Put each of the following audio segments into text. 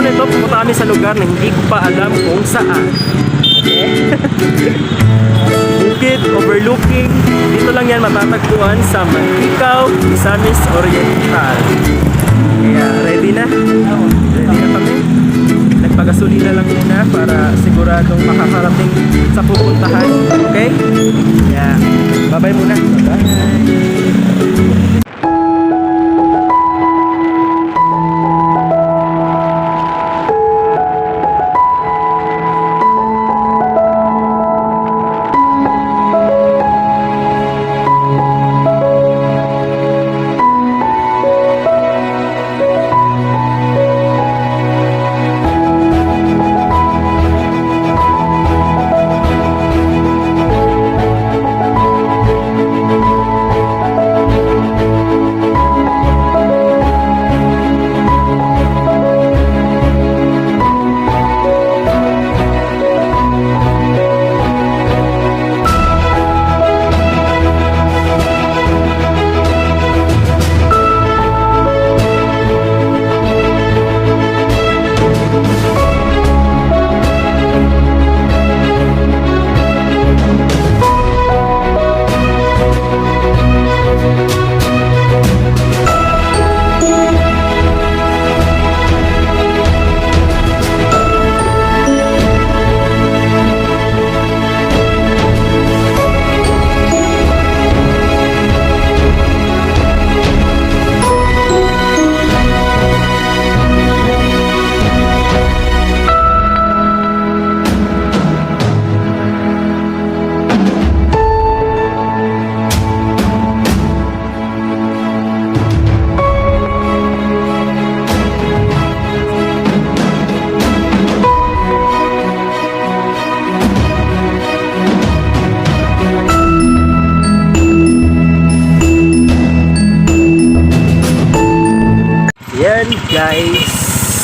araw nito, pumunta kami sa lugar na hindi ko pa alam kung saan. Bukid overlooking. Dito lang yan matatagpuan sa Manikaw, Misamis Oriental. Kaya ready na? Ready na kami? Nagpagasolina lang muna para siguradong makakarating sa pupuntahan. Okay? Kaya bye-bye muna. Bye-bye.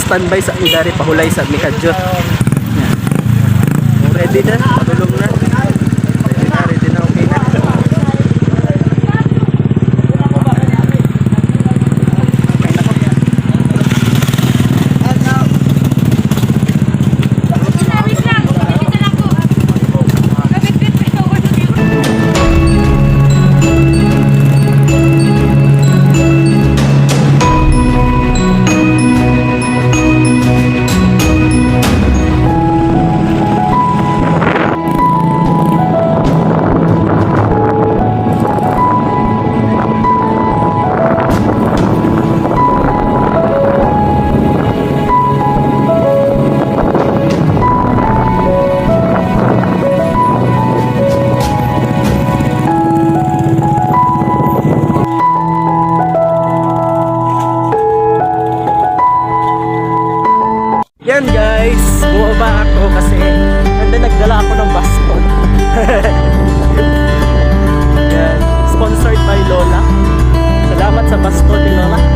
Standby sa Midari pahulay sa Mikadjot. Yan. Ready na, bumaba ako kasi nanda nagdala ako ng baston. Sponsored by Lola. Salamat sa baston ni Lola.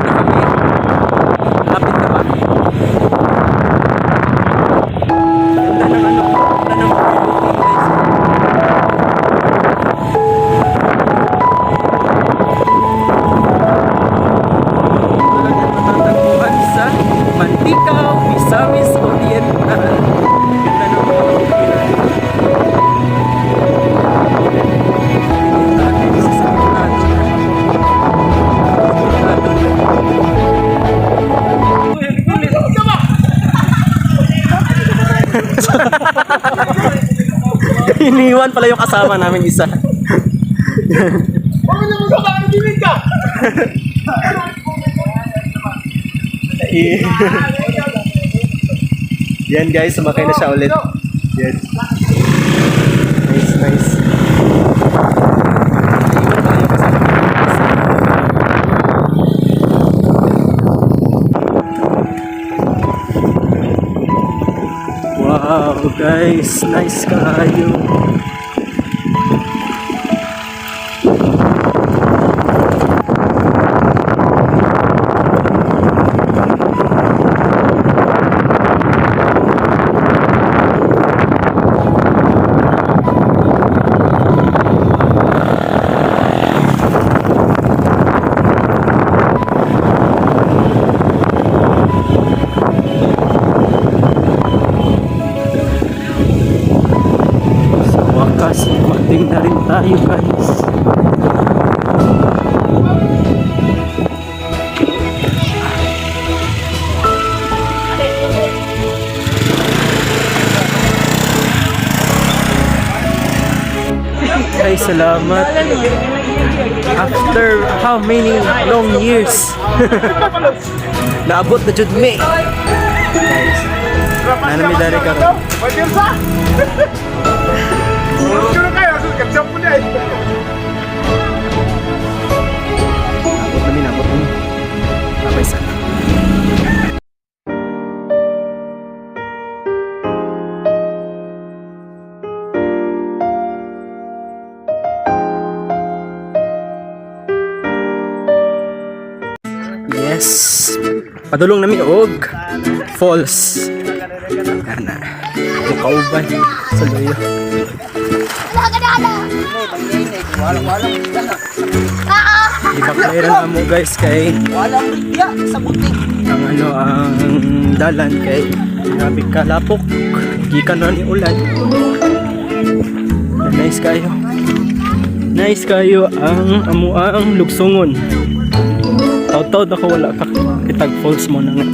Iniwan pala yung kasama namin isa. Ano naman sa bakit dinig ka? Yan guys, sumakay na siya ulit. Yan. Nice. Iwan. Wow, guys, nice kayo. Dumating na rin tayo guys. Ay, salamat. After how many long years? Naabot na jud me. Nanami dari karon. Abot namin, abot namin. Abay sa. Yes. Padulong namin og falls. Kana. Ang kauban sa loyo. Di ba kairan mo guys kay Walang ligya sa butik. ang ano ang dalan kay grabe kalapok gikan na ni ulan nice kayo nice kayo ang amo ang lugsongon taw-taw na ko wala ka kitag falls mo na nga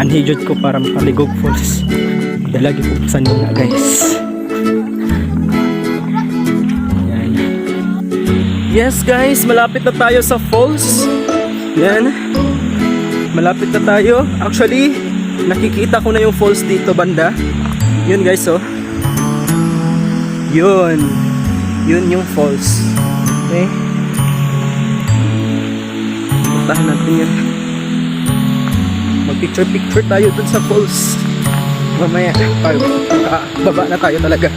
anhijod ko para mapaligog falls dalagi po sa nina guys yes guys malapit na tayo sa falls yan Malapit na tayo. Actually, nakikita ko na yung falls dito banda. Yun guys, oh. Yun. Yun yung falls. Okay? Puntahan natin yan. Mag-picture-picture tayo dun sa falls. Mamaya, pag baba na tayo talaga.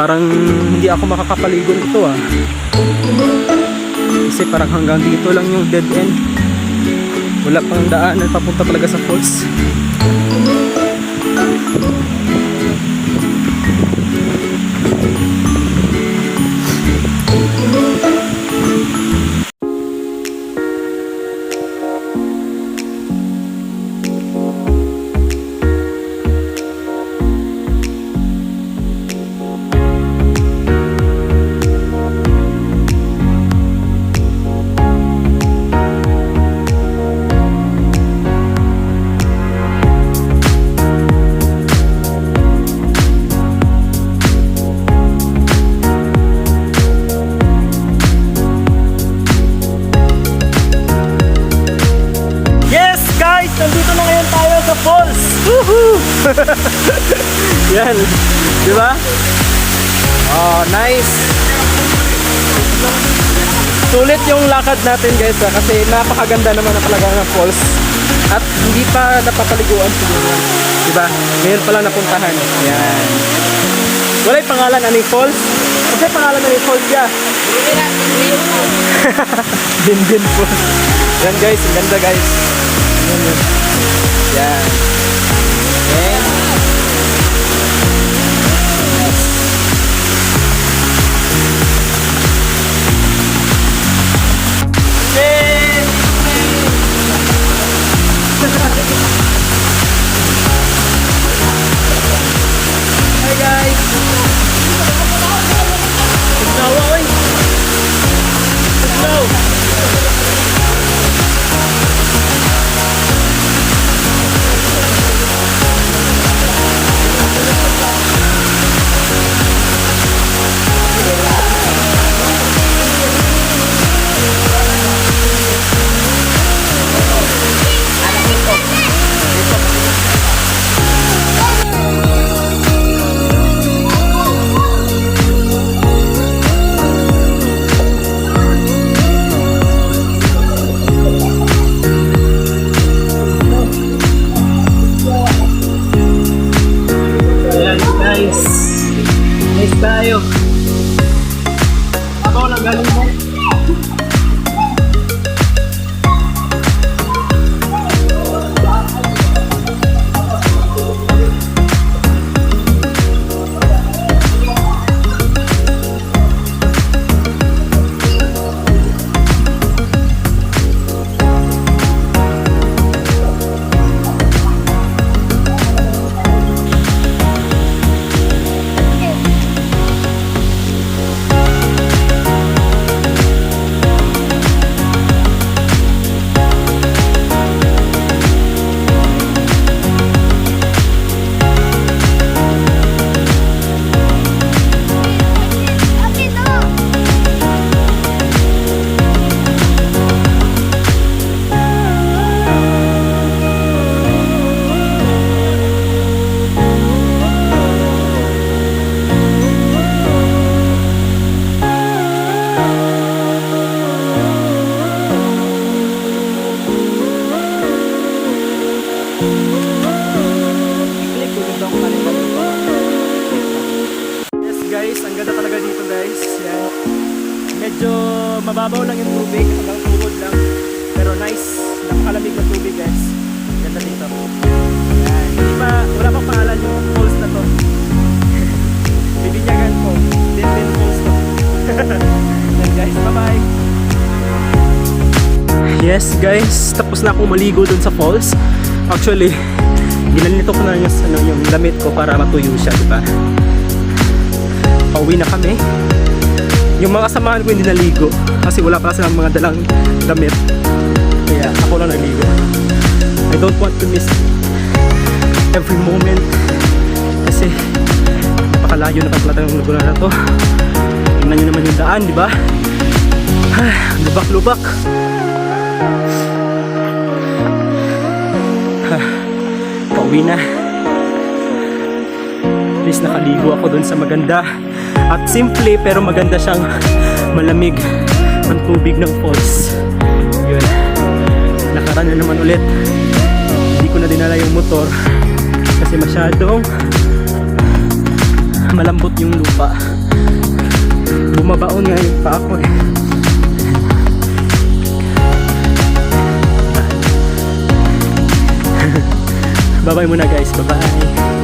Parang hindi ako makakapaligo nito ah. Kasi parang hanggang dito lang yung dead end. Wala pang daanan papunta talaga sa falls Yan. Di ba? Oh, nice. Sulit yung lakad natin guys ah, kasi napakaganda naman na talaga ng falls. At hindi pa napapaliguan siguro. Di ba? Ngayon pa lang napuntahan. Yan. Wala yung pangalan aning falls? Kasi pangalan aning falls ya. Din-din falls. Yan guys, ang ganda guys. Yan. Yes guys, tapos na akong maligo dun sa falls. Actually, ginanito ko na yung, ano, yung damit ko para matuyo siya, di ba? Pauwi na kami. Yung mga samahan ko hindi naligo kasi wala pa silang mga dalang damit. Kaya ako lang naligo. I don't want to miss every moment kasi napakalayo na pagplatang ng lugar na to. Tingnan nyo naman yung daan, di ba? Lubak-lubak. Pauwi na. At least nakaligo ako dun sa maganda at simple pero maganda siyang malamig ang tubig ng falls. Yun. Nakaraan na naman ulit. Hindi ko na dinala yung motor kasi masyadong malambot yung lupa. Bumabaon nga yung pa ako eh. Bye-bye muna guys. Bye-bye.